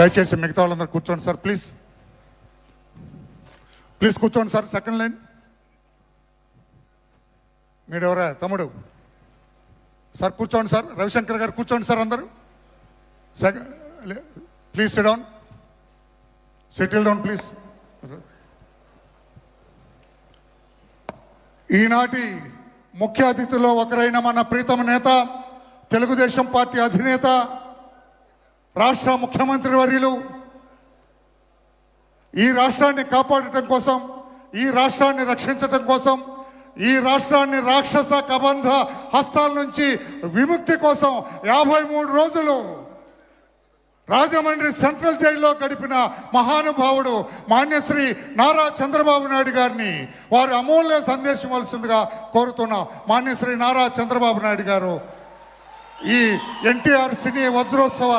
దయచేసి మిగతా వాళ్ళందరూ కూర్చోండి సార్ ప్లీజ్ ప్లీజ్ కూర్చోండి సార్ సెకండ్ లైన్ మీడెవరా తమ్ముడు. సార్ కూర్చోండి సార్. రవిశంకర్ గారు కూర్చోండి సార్ అందరూ. Second please sit down settle down please ఈనాటి ముఖ్య అతిథిలో ఒకరైన మన ప్రీతమ నేత తెలుగుదేశం పార్టీ అధినేత రాష్ట్ర ముఖ్యమంత్రి వర్యులు. ఈ రాష్ట్రాన్ని కాపాడటం కోసం ఈ రాష్ట్రాన్ని రక్షించటం కోసం ఈ రాష్ట్రాన్ని రాక్షస కబంధ హస్తాల నుంచి విముక్తి కోసం యాభై మూడు రోజులు రాజమండ్రి సెంట్రల్ జైల్లో గడిపిన మహానుభావుడు మాన్యశ్రీ నారా చంద్రబాబు నాయుడు గారిని వారి అమూల్య సందేశం ఇవ్వాల్సిందిగా కోరుతున్నాం మాన్యశ్రీ నారా చంద్రబాబు నాయుడు గారు. ఈ ఎన్టీఆర్ సినీ వజ్రోత్సవ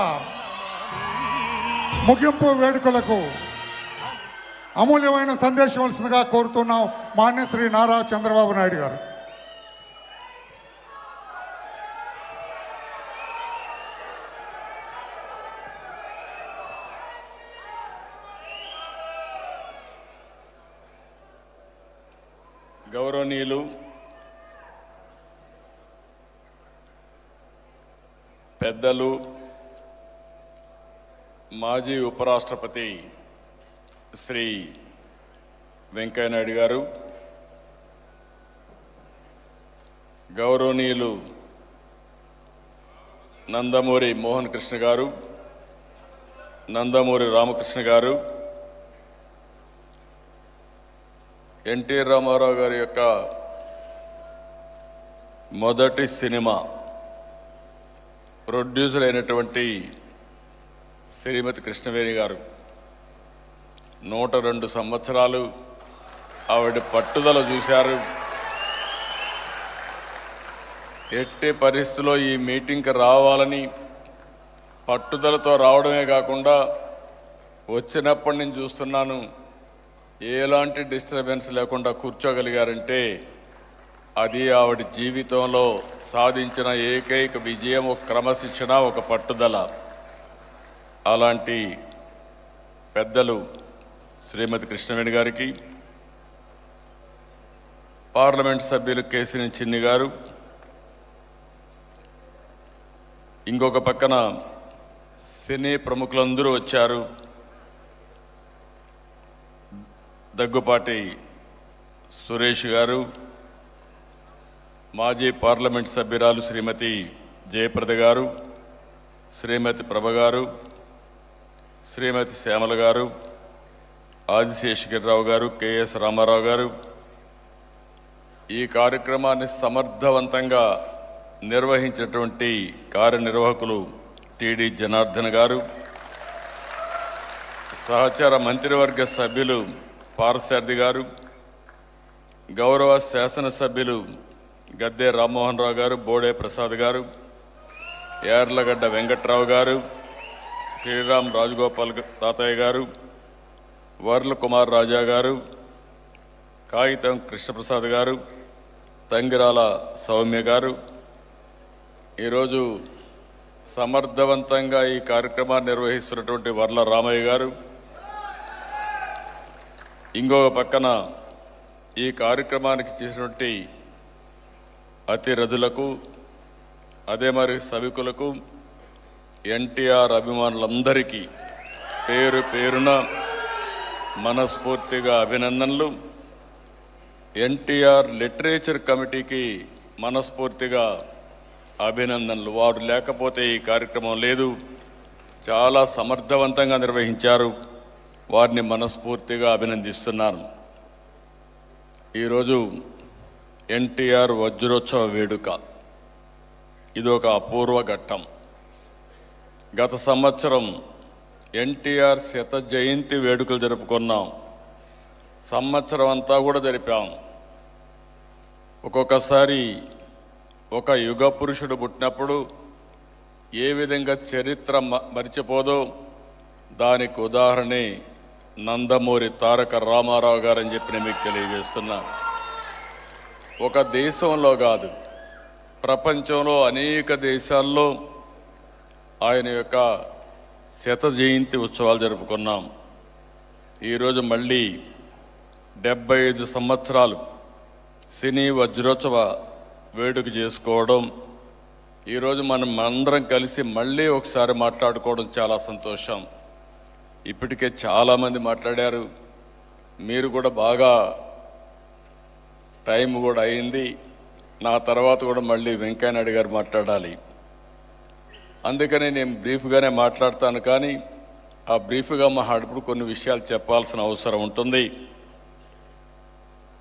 ముగింపు వేడుకలకు అమూల్యమైన సందేశం ఇవ్వాల్సిందిగా కోరుతున్నాం మాన్యశ్రీ నారా చంద్రబాబు నాయుడు గారు. గౌరవనీయులు పెద్దలు మాజీ ఉపరాష్ట్రపతి శ్రీ వెంకయ్యనాయుడు గారు గౌరవనీయులు నందమూరి మోహన్ కృష్ణ గారు నందమూరి రామకృష్ణ గారు ఎన్టీ రామారావు గారి యొక్క మొదటి సినిమా ప్రొడ్యూసర్ అయినటువంటి శ్రీమతి కృష్ణవేణి గారు నూట రెండు సంవత్సరాలు ఆవిడ పట్టుదల చూశారు. ఎట్టి పరిస్థితిలో ఈ మీటింగ్కి రావాలని పట్టుదలతో రావడమే కాకుండా వచ్చినప్పటి నుంచి చూస్తున్నాను ఎలాంటి డిస్టర్బెన్స్ లేకుండా కూర్చోగలిగారంటే అది ఆవిడ జీవితంలో సాధించిన ఏకైక విజయం ఒక క్రమశిక్షణ ఒక పట్టుదల. అలాంటి పెద్దలు శ్రీమతి కృష్ణవేణి గారికి పార్లమెంట్ సభ్యులు కేసిని చిన్ని గారు ఇంకొక పక్కన సినీ ప్రముఖులందరూ వచ్చారు. దగ్గుపాటి సురేష్ గారు మాజీ పార్లమెంట్ సభ్యురాలు శ్రీమతి జయప్రద గారు శ్రీమతి ప్రభ గారు శ్రీమతి శ్యామల గారు ఆదిశేషగిరిరావు గారు కెఎస్ రామారావు గారు ఈ కార్యక్రమాన్ని సమర్థవంతంగా నిర్వహించినటువంటి కార్యనిర్వాహకులు టిడి జనార్దన్ గారు సహచార మంత్రివర్గ సభ్యులు పారసారథి గారు గౌరవ శాసనసభ్యులు గద్దె రామ్మోహన్ రావు గారు బోడే ప్రసాద్ గారు యార్లగడ్డ వెంకట్రావు గారు శ్రీరామ్ రాజగోపాల్ తాతయ్య గారు వర్ల కుమార్ రాజా గారు కాగితం కృష్ణప్రసాద్ గారు తంగిరాల సౌమ్య గారు. ఈరోజు సమర్థవంతంగా ఈ కార్యక్రమాన్ని నిర్వహిస్తున్నటువంటి వర్ల రామయ్య గారు. ఇంకొక పక్కన ఈ కార్యక్రమానికి చేసినటువంటి అతిరథులకు అదే మరి సభికులకు ఎన్టీఆర్ అభిమానులందరికీ పేరు పేరున మనస్ఫూర్తిగా అభినందనలు. ఎన్టీఆర్ లిటరేచర్ కమిటీకి మనస్ఫూర్తిగా అభినందనలు. వారు లేకపోతే ఈ కార్యక్రమం లేదు. చాలా సమర్థవంతంగా నిర్వహించారు. వారిని మనస్ఫూర్తిగా అభినందిస్తున్నాను. ఈరోజు ఎన్టీఆర్ వజ్రోత్సవ వేడుక. ఇది ఒక అపూర్వ ఘట్టం. గత సంవత్సరం ఎన్టీఆర్ శత జయంతి వేడుకలు జరుపుకున్నాం. సంవత్సరం అంతా కూడా జరిపాం. ఒక్కొక్కసారి ఒక యుగ పురుషుడు పుట్టినప్పుడు ఏ విధంగా చరిత్ర మ- మరిచిపోదో దానికి ఉదాహరణే నందమూరి తారక రామారావు గారని చెప్పి నేను మీకు తెలియజేస్తున్నా. ఒక దేశంలో కాదు ప్రపంచంలో అనేక దేశాల్లో ఆయన యొక్క శత జయంతి ఉత్సవాలు జరుపుకున్నాం. ఈరోజు మళ్ళీ డెబ్బై ఐదు సంవత్సరాలు సినీ వజ్రోత్సవ వేడుక చేసుకోవడం. ఈరోజు మనం అందరం కలిసి మళ్ళీ ఒకసారి మాట్లాడుకోవడం చాలా సంతోషం. ఇప్పటికే చాలామంది మాట్లాడారు. మీరు కూడా బాగా టైం కూడా అయింది. నా తర్వాత కూడా మళ్ళీ వెంకయ్యనాయుడు గారు మాట్లాడాలి. అందుకని నేను బ్రీఫ్గానే మాట్లాడతాను కానీ ఆ బ్రీఫ్గా మాట్లాడినప్పుడు కొన్ని విషయాలు చెప్పాల్సిన అవసరం ఉంటుంది.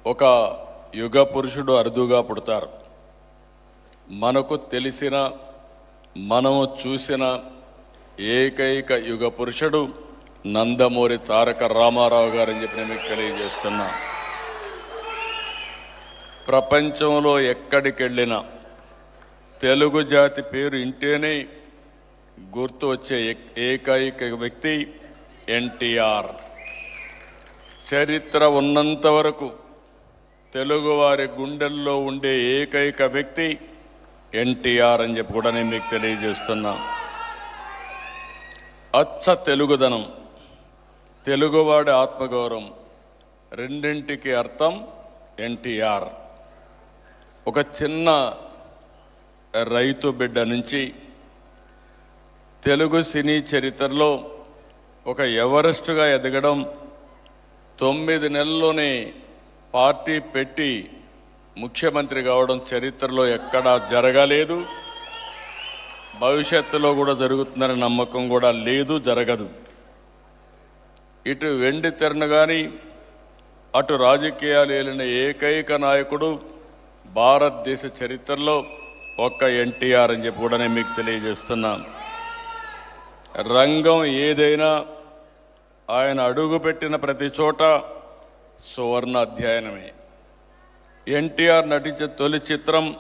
ఒక యుగ పురుషుడు అరుదుగా పుడతారు. మనకు తెలిసిన మనము చూసిన ఏకైక యుగ పురుషుడు నందమూరి తారక రామారావు గారని చెప్పి నేను మీకు తెలియజేస్తున్నా. ప్రపంచంలో ఎక్కడికి వెళ్ళినా తెలుగు జాతి పేరు ఇంటేనే గుర్తు వచ్చే ఏకైక వ్యక్తి ఎన్టీఆర్. చరిత్ర ఉన్నంత వరకు తెలుగువారి గుండెల్లో ఉండే ఏకైక వ్యక్తి ఎన్టీఆర్ అని చెప్పి కూడా నేను మీకు తెలియజేస్తున్నా. అచ్చ తెలుగుదనం తెలుగువాడి ఆత్మగౌరవం రెండింటికి అర్థం ఎన్టీఆర్. ఒక చిన్న రైతు బిడ్డ నుంచి తెలుగు సినీ చరిత్రలో ఒక ఎవరెస్ట్గా ఎదగడం తొమ్మిది నెలల్లోనే పార్టీ పెట్టి ముఖ్యమంత్రి కావడం చరిత్రలో ఎక్కడా జరగలేదు. భవిష్యత్తులో కూడా జరుగుతుందనే నమ్మకం కూడా లేదు జరగదు. ఇటు వెండి తెరను కానీ అటు రాజకీయాలు ఏలిన ఏకైక నాయకుడు భారతదేశ చరిత్రలో ఒక్క ఎన్టీఆర్ అని చెప్పి కూడా నేను మీకు తెలియజేస్తున్నాను రంగం ఏదైనా ఆయన అడుగుపెట్టిన ప్రతి చోట సువర్ణ అధ్యయనమే. ఎన్టీఆర్ నటించే తొలి చిత్రం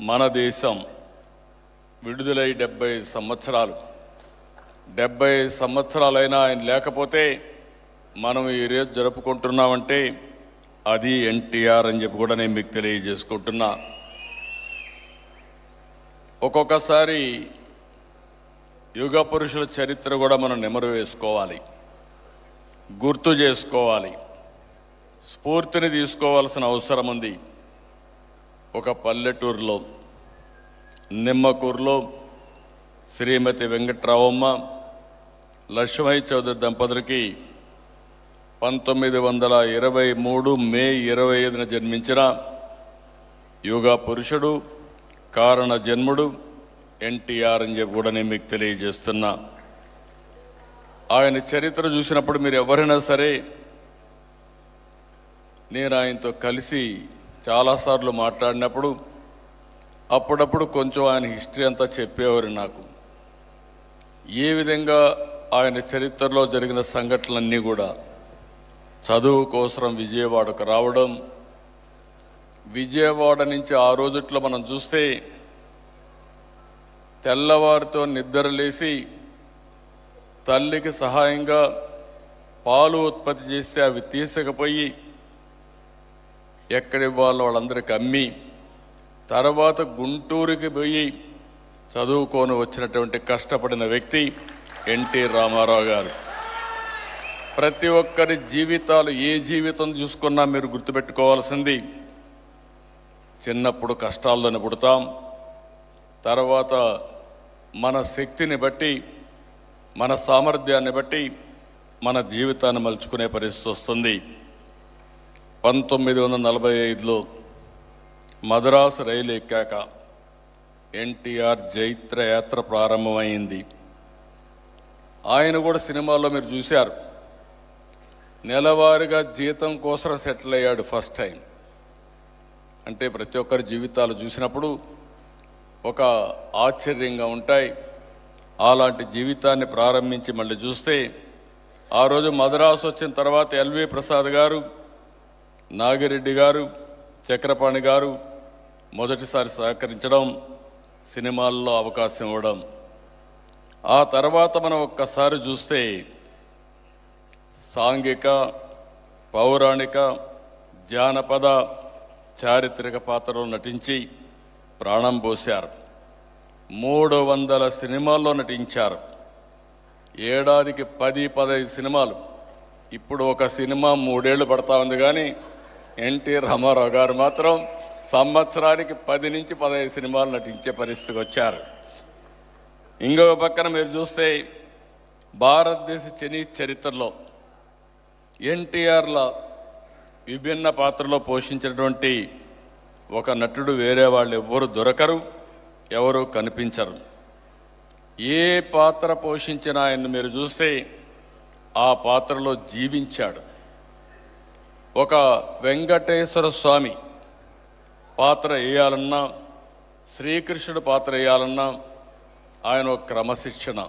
మన దేశం. విడుదలై డెబ్బై సంవత్సరాలు. డెబ్బై సంవత్సరాలైనా ఆయన లేకపోతే మనం ఈ జరుపుకుంటున్నామంటే అది ఎన్టీఆర్ అని చెప్పి కూడా నేను మీకు తెలియజేసుకుంటున్నా. ఒక్కొక్కసారి యుగ పురుషుల చరిత్ర కూడా మనం నెమరు వేసుకోవాలి. గుర్తు చేసుకోవాలి. స్ఫూర్తిని తీసుకోవాల్సిన అవసరం ఉంది. ఒక పల్లెటూరులో నిమ్మకూరులో శ్రీమతి వెంకట్రావమ్మ లక్ష్మయ్య చౌదరి దంపతులకి పంతొమ్మిది వందల ఇరవై మూడు మే ఇరవై ఐదున జన్మించిన యుగ పురుషుడు కారణ జన్ముడు ఎన్టీఆర్ అని చెప్పి కూడా నేను మీకు తెలియజేస్తున్నా. ఆయన చరిత్ర చూసినప్పుడు మీరు ఎవరైనా సరే నేను ఆయనతో కలిసి చాలాసార్లు మాట్లాడినప్పుడు అప్పుడప్పుడు కొంచెం ఆయన హిస్టరీ అంతా చెప్పేవారు నాకు. ఏ విధంగా ఆయన చరిత్రలో జరిగిన సంఘటనలన్నీ కూడా చదువు కోసం విజయవాడకు రావడం విజయవాడ నుంచి ఆ రోజుట్లో మనం చూస్తే తెల్లవారితో నిద్రలేసి తల్లికి సహాయంగా పాలు ఉత్పత్తి చేస్తే అవి తీసుకుపోయి ఎక్కడివ్వాలో వాళ్ళందరికీ అమ్మి తర్వాత గుంటూరుకి పోయి చదువుకొని వచ్చినటువంటి కష్టపడిన వ్యక్తి ఎన్టీ రామారావు గారు. ప్రతి ఒక్కరి జీవితాలు ఏ జీవితం చూసుకున్నా మీరు గుర్తుపెట్టుకోవాల్సింది చిన్నప్పుడు కష్టాల్లోనే పుడతాం తర్వాత మన శక్తిని బట్టి మన సామర్థ్యాన్ని బట్టి మన జీవితాన్ని మలుచుకునే పరిస్థితి వస్తుంది. పంతొమ్మిది వందల నలభై ఐదులో మద్రాసు రైలు ఎక్కాక ఎన్టీఆర్ జైత్ర యాత్ర ప్రారంభమైంది. ఆయన కూడా సినిమాల్లో మీరు చూశారు. నెలవారీగా జీతం కోసం సెటిల్ అయ్యాడు ఫస్ట్ టైం. అంటే ప్రతి ఒక్కరి జీవితాలు చూసినప్పుడు ఒక ఆశ్చర్యంగా ఉంటాయి. అలాంటి జీవితాన్ని ప్రారంభించి మళ్ళీ చూస్తే ఆ రోజు మద్రాసు వచ్చిన తర్వాత ఎల్వి ప్రసాద్ గారు నాగిరెడ్డి గారు చక్రపాణి గారు మొదటిసారి సహకరించడం సినిమాల్లో అవకాశం ఇవ్వడం. ఆ తర్వాత మనం ఒక్కసారి చూస్తే సాంఘిక పౌరాణిక జానపద చారిత్రక పాత్రలో నటించి ప్రాణం పోశారు. మూడు వందల సినిమాల్లో నటించారు. ఏడాదికి పది పదహైదు సినిమాలు. ఇప్పుడు ఒక సినిమా మూడేళ్ళు పడతా ఉంది కానీ ఎన్టీ రామారావు గారు మాత్రం సంవత్సరానికి పది నుంచి పదహైదు సినిమాలు నటించే పరిస్థితికి వచ్చారు. ఇంకొక పక్కన మీరు చూస్తే భారతదేశ చని చరిత్రలో ఎన్టీఆర్ల విభిన్న పాత్రలో పోషించినటువంటి ఒక నటుడు వేరే వాళ్ళు ఎవ్వరు దొరకరు ఎవరు కనిపించరు. ఏ పాత్ర పోషించిన ఆయన్ని మీరు చూస్తే ఆ పాత్రలో జీవించాడు. ఒక వెంకటేశ్వర స్వామి పాత్ర వేయాలన్నా శ్రీకృష్ణుడు పాత్ర వేయాలన్నా ఆయన ఒక క్రమశిక్షణ.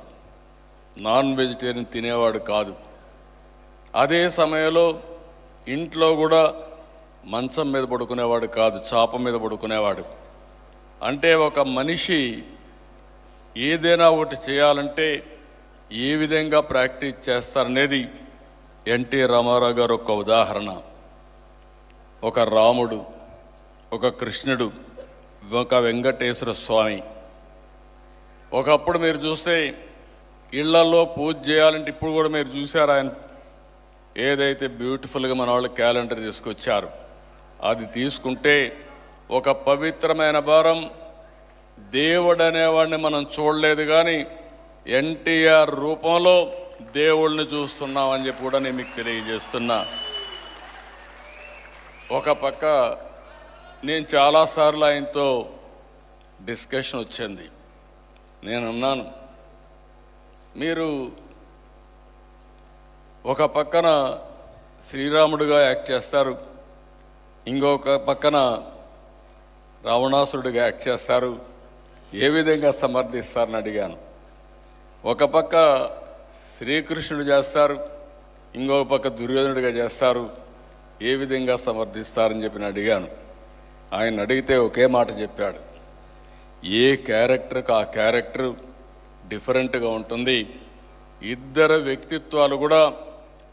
నాన్ వెజిటేరియన్ తినేవాడు కాదు. అదే సమయంలో ఇంట్లో కూడా మంచం మీద పడుకునేవాడు కాదు చాప మీద పడుకునేవాడు. అంటే ఒక మనిషి ఏదైనా ఒకటి చేయాలంటే ఏ విధంగా ప్రాక్టీస్ చేస్తారనేది ఎన్టీ రామారావు గారు ఒక ఉదాహరణ. ఒక రాముడు ఒక కృష్ణుడు ఒక వెంకటేశ్వర స్వామి. ఒకప్పుడు మీరు చూస్తే ఇళ్ళలో పూజ చేయాలంటే ఇప్పుడు కూడా మీరు చూశారు ఆయన? ఏదైతే బ్యూటిఫుల్గా మన వాళ్ళు క్యాలెండర్ తీసుకొచ్చారు. అది తీసుకుంటే ఒక పవిత్రమైన భారం దేవుడు అనేవాడిని మనం చూడలేదు కానీ ఎన్టీఆర్ రూపంలో దేవుళ్ళని చూస్తున్నామని చెప్పి కూడా నేను మీకు తెలియజేస్తున్నా. ఒక పక్క నేను చాలాసార్లు ఆయనతో డిస్కషన్ వచ్చింది. నేను అన్నాను మీరు ఒక పక్కన శ్రీరాముడుగా యాక్ట్ చేస్తారు ఇంకొక పక్కన రావణాసురుడిగా యాక్ట్ చేస్తారు. ఏ విధంగా సమర్థిస్తారని అడిగాను. ఒక పక్క శ్రీకృష్ణుడు చేస్తారు ఇంకొక పక్క దుర్యోధనుడిగా చేస్తారు. ఏ విధంగా సమర్థిస్తారని చెప్పి అడిగాను. ఆయన అడిగితే ఒకే మాట చెప్పాడు. ఏ క్యారెక్టర్కి ఆ క్యారెక్టర్ డిఫరెంట్గా ఉంటుంది? ఇద్దరు వ్యక్తిత్వాలు కూడా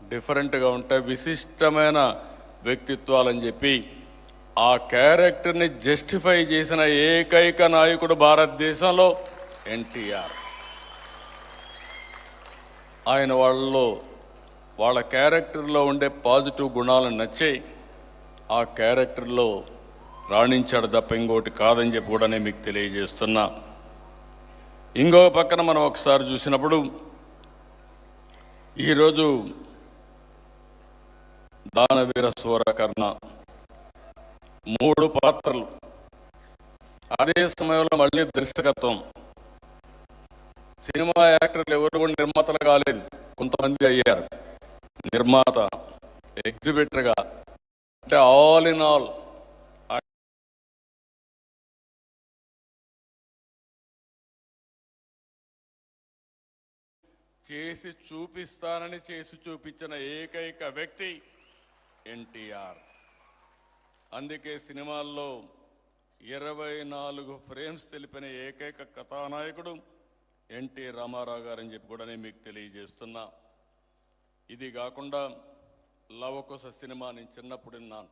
డిఫరెంట్గా ఉంటాయి విశిష్టమైన వ్యక్తిత్వాలని చెప్పి ఆ క్యారెక్టర్ని జస్టిఫై చేసిన ఏకైక నాయకుడు భారతదేశంలో ఎన్టీఆర్. ఆయన వాళ్ళలో వాళ్ళ క్యారెక్టర్లో ఉండే పాజిటివ్ గుణాలను నచ్చి ఆ క్యారెక్టర్లో రాణించాడు తప్ప ఇంకోటి కాదని చెప్పి కూడా నేను మీకు తెలియజేస్తున్నా. ఇంకో పక్కన మనం ఒకసారి చూసినప్పుడు ఈరోజు దానవీర సూరకర్ణ మూడు పాత్రలు. అదే సమయంలో మళ్ళీ దర్శకత్వం. సినిమా యాక్టర్లు ఎవరు కూడా నిర్మాతలు కాలేదు. కొంతమంది అయ్యారు. నిర్మాత ఎగ్జిబిటర్గా. అంటే ఆల్ ఇన్ ఆల్ చేసి చూపిస్తానని చేసి చూపించిన ఏకైక వ్యక్తి ఎన్టీఆర్. అందుకే సినిమాల్లో ఇరవై నాలుగు ఫ్రేమ్స్ తెలిపిన ఏకైక కథానాయకుడు ఎన్టీ రామారావు గారని చెప్పి కూడా నేను మీకు తెలియజేస్తున్నా. ఇది కాకుండా లవకుశ సినిమా నేను చిన్నప్పుడు విన్నాను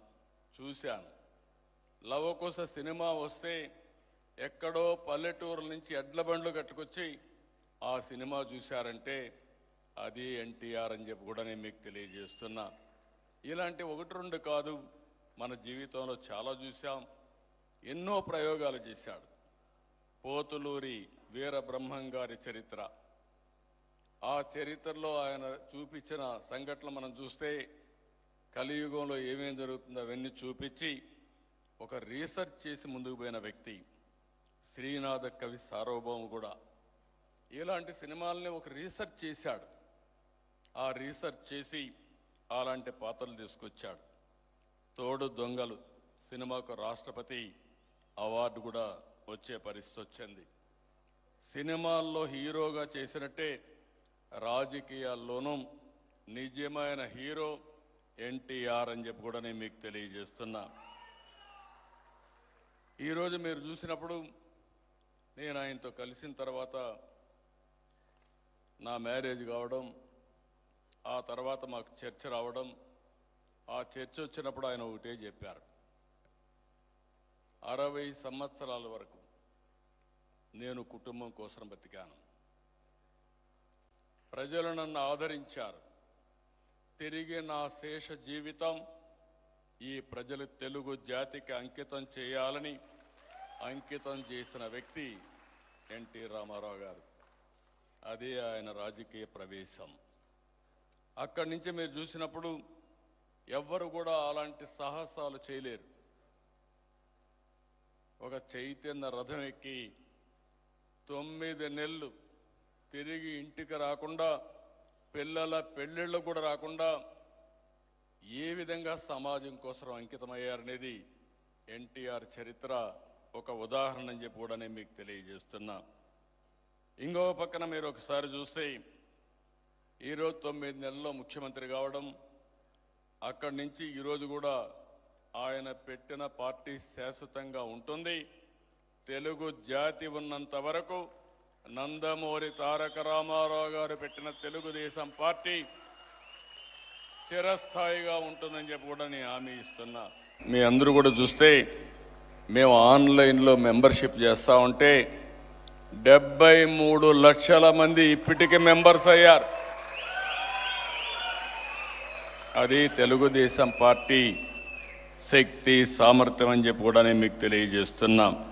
చూశాను. లవకుశ సినిమా వస్తే ఎక్కడో పల్లెటూరు నుంచి ఎడ్ల బండ్లు కట్టుకొచ్చి ఆ సినిమా చూశారంటే అది ఎన్టీఆర్ అని చెప్పి కూడా నేను మీకు తెలియజేస్తున్నా. ఇలాంటి ఒకటి రెండు కాదు మన జీవితంలో చాలా చూశాం. ఎన్నో ప్రయోగాలు చేశాడు. పోతులూరి వీరబ్రహ్మం గారి చరిత్ర. ఆ చరిత్రలో ఆయన చూపించిన సంఘటనలు మనం చూస్తే కలియుగంలో ఏమేం జరుగుతుందో అవన్నీ చూపించి ఒక రీసెర్చ్ చేసి ముందుకు పోయిన వ్యక్తి శ్రీనాథ కవి సార్వభౌమ కూడా. ఇలాంటి సినిమాల్ని ఒక రీసెర్చ్ చేశాడు. ఆ రీసెర్చ్ చేసి అలాంటి పాత్రలు తీసుకొచ్చాడు. తోడు దొంగలు సినిమాకు రాష్ట్రపతి అవార్డు కూడా వచ్చే పరిస్థితి వచ్చింది. సినిమాల్లో హీరోగా చేసినట్టే రాజకీయాల్లోనూ నిజమైన హీరో ఎన్టీఆర్ అని చెప్పి కూడా నేను మీకు తెలియజేస్తున్నా. ఈరోజు మీరు చూసినప్పుడు నేను ఆయనతో కలిసిన తర్వాత నా మ్యారేజ్ కావడం ఆ తర్వాత మాకు చర్చ రావడం ఆ చర్చ వచ్చినప్పుడు ఆయన ఒకటే చెప్పారు. అరవై సంవత్సరాల వరకు నేను కుటుంబం కోసం బతికాను. ప్రజలు నన్ను ఆదరించారు. తిరిగి నా శేష జీవితం ఈ ప్రజలు తెలుగు జాతికి అంకితం చేయాలని అంకితం చేసిన వ్యక్తి ఎన్టీ రామారావు గారు. అదే ఆయన రాజకీయ ప్రవేశం. అక్కడి నుంచి మీరు చూసినప్పుడు ఎవ్వరు కూడా అలాంటి సాహసాలు చేయలేరు. ఒక చైతన్య రథం ఎక్కి తొమ్మిది నెలలు తిరిగి ఇంటికి రాకుండా పిల్లల పెళ్ళిళ్ళు కూడా రాకుండా ఏ విధంగా సమాజం కోసం అంకితమయ్యారనేది ఎన్టీఆర్ చరిత్ర ఒక ఉదాహరణ అని చెప్పి కూడా నేను మీకు తెలియజేస్తున్నా. ఇంకో పక్కన మీరు ఒకసారి చూస్తే ఈరోజు తొమ్మిది నెలల్లో ముఖ్యమంత్రి కావడం అక్కడి నుంచి ఈరోజు కూడా ఆయన పెట్టిన పార్టీ శాశ్వతంగా ఉంటుంది. తెలుగు జాతి ఉన్నంత వరకు నందమూరి తారక రామారావు గారు పెట్టిన తెలుగుదేశం పార్టీ చిరస్థాయిగా ఉంటుందని చెప్పి కూడా నేను హామీ ఇస్తున్నా. మీ అందరూ కూడా చూస్తే మేము ఆన్లైన్లో మెంబర్షిప్ చేస్తూ ఉంటే డెబ్బై మూడు లక్షల మంది ఇప్పటికే మెంబర్స్ అయ్యారు. అది తెలుగుదేశం పార్టీ శక్తి సామర్థ్యం అని చెప్పి కూడా నేను మీకు తెలియజేస్తున్నాం.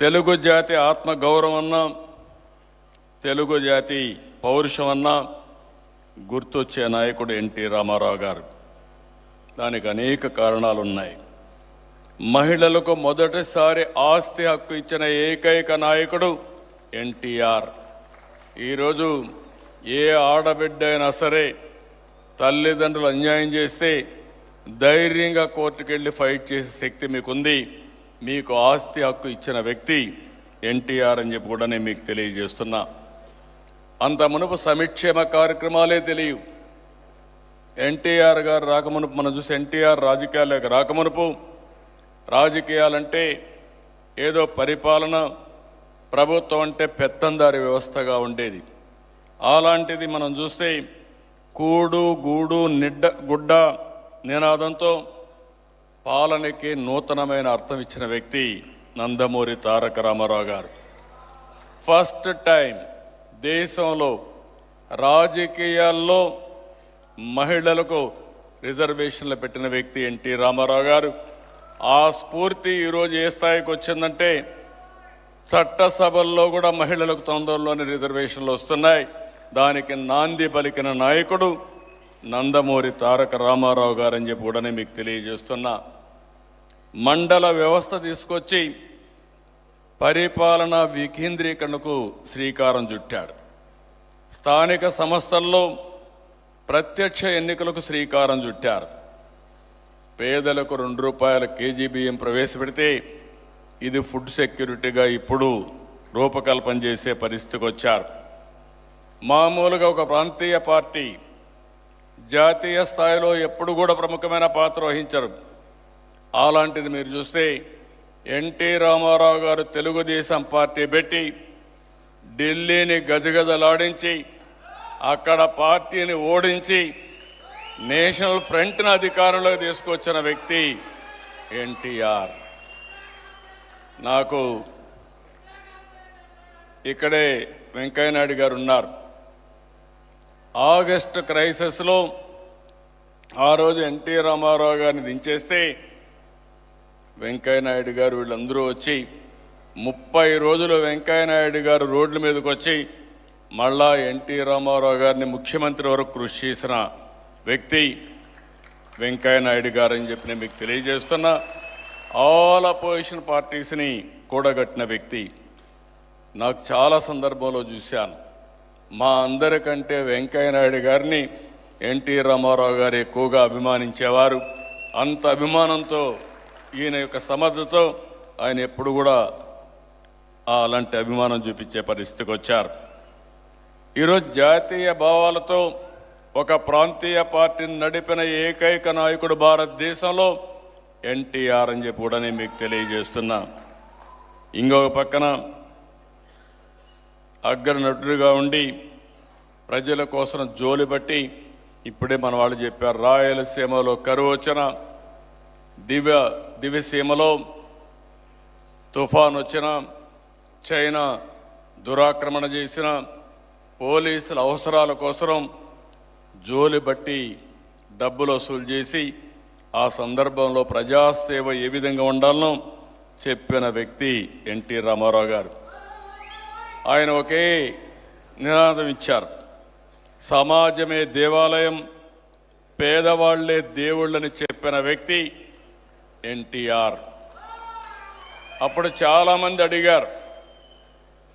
తెలుగు జాతి ఆత్మగౌరవం అన్నా తెలుగు జాతి పౌరుషం అన్నా గుర్తొచ్చే నాయకుడు ఎన్టీ రామారావు గారు. దానికి అనేక కారణాలు ఉన్నాయి. మహిళలకు మొదటిసారి ఆస్తి హక్కు ఇచ్చిన ఏకైక నాయకుడు ఎన్టీఆర్. ఈరోజు ఏ ఆడబిడ్డ అయినా సరే తల్లిదండ్రులు అన్యాయం చేస్తే ధైర్యంగా కోర్టుకెళ్ళి ఫైట్ చేసే శక్తి మీకుంది. మీకు ఆస్తి హక్కు ఇచ్చిన వ్యక్తి ఎన్టీఆర్ అని చెప్పి కూడా నేను మీకు తెలియజేస్తున్నా. అంత మునుపు సమిక్షేమ కార్యక్రమాలే తెలియవు. ఎన్టీఆర్ గారు రాకమునుపు మనం చూసి ఎన్టీఆర్ రాజకీయాలకు రాకమునుపు రాజకీయాలంటే ఏదో పరిపాలన ప్రభుత్వం అంటే పెత్తందారి వ్యవస్థగా ఉండేది. అలాంటిది మనం చూస్తే కూడు గూడు నిడ్డ గుడ్డ నినాదంతో పాలనకి నూతనమైన అర్థం ఇచ్చిన వ్యక్తి నందమూరి తారక రామారావు గారు ఫస్ట్ టైం దేశంలో రాజకీయాల్లో మహిళలకు రిజర్వేషన్లు పెట్టిన వ్యక్తి ఎన్టీ రామారావు గారు ఆ స్ఫూర్తి ఈరోజు ఏ స్థాయికి వచ్చిందంటే చట్టసభల్లో కూడా మహిళలకు తొందరలోనే రిజర్వేషన్లు వస్తున్నాయి. దానికి నాంది పలికిన నాయకుడు నందమూరి తారక రామారావు గారని చెప్పి కూడా మీకు తెలియజేస్తున్నా. మండల వ్యవస్థ తీసుకొచ్చి పరిపాలన వికేంద్రీకరణకు శ్రీకారం చుట్టాడు. స్థానిక సంస్థల్లో ప్రత్యక్ష ఎన్నికలకు శ్రీకారం చుట్టారు. పేదలకు రెండు రూపాయల కేజీ బియ్యం ప్రవేశపెడితే ఇది ఫుడ్ సెక్యూరిటీగా ఇప్పుడు రూపకల్పన చేసే పరిస్థితికి వచ్చారు. మామూలుగా ఒక ప్రాంతీయ పార్టీ జాతీయ స్థాయిలో ఎప్పుడు కూడా ప్రముఖమైన పాత్ర వహించరు. అలాంటిది మీరు చూస్తే ఎన్టీ రామారావు గారు తెలుగుదేశం పార్టీ పెట్టి ఢిల్లీని గజగజలాడించి అక్కడ పార్టీని ఓడించి నేషనల్ ఫ్రంట్ను అధికారంలోకి తీసుకొచ్చిన వ్యక్తి ఎన్టీఆర్. నాకు ఇక్కడే వెంకయ్యనాయుడు గారు ఉన్నారు. ఆగస్టు క్రైసిస్లో ఆ రోజు ఎన్టీ రామారావు గారిని దించేస్తే వెంకయ్యనాయుడు గారు వీళ్ళందరూ వచ్చి ముప్పై రోజులు వెంకయ్యనాయుడు గారు రోడ్ల మీదకి వచ్చి మళ్ళా ఎన్టీ రామారావు గారిని ముఖ్యమంత్రి వరకు కృషి చేసిన వ్యక్తి వెంకయ్యనాయుడు గారు అని చెప్పి నేను మీకు తెలియజేస్తున్నా. ఆల్ అపోజిషన్ పార్టీస్ని కూడగట్టిన వ్యక్తి. నాకు చాలా సందర్భంలో చూశాను. మా అందరికంటే వెంకయ్యనాయుడు గారిని ఎన్టీ రామారావు గారు ఎక్కువగా అభిమానించేవారు. అంత అభిమానంతో ఈయన యొక్క సమర్థతో ఆయన ఎప్పుడు కూడా అలాంటి అభిమానం చూపించే పరిస్థితికి వచ్చారు. ఈరోజు జాతీయ భావాలతో ఒక ప్రాంతీయ పార్టీని నడిపిన ఏకైక నాయకుడు భారతదేశంలో ఎన్టీఆర్ అని చెప్పి కూడా నేను మీకు తెలియజేస్తున్నా. ఇంకొక పక్కన అగ్రనటుడిగా ఉండి ప్రజల కోసం జోలి బట్టి ఇప్పుడే మన వాళ్ళు చెప్పారు రాయలసీమలో కరువు వచ్చిన దివ్య దివ్యసీమలో తుఫాన్ వచ్చిన చైనా దురాక్రమణ చేసిన పోలీసుల అవసరాల కోసం జోలి బట్టి డబ్బులు వసూలు చేసి ఆ సందర్భంలో ప్రజాసేవ ఏ విధంగా ఉండాలనో చెప్పిన వ్యక్తి ఎన్టీ రామారావు గారు. ఆయన ఒకే నినాదం ఇచ్చారు. సమాజమే దేవాలయం పేదవాళ్ళే దేవుళ్ళని చెప్పిన వ్యక్తి ఎన్టీఆర్. అప్పుడు చాలామంది అడిగారు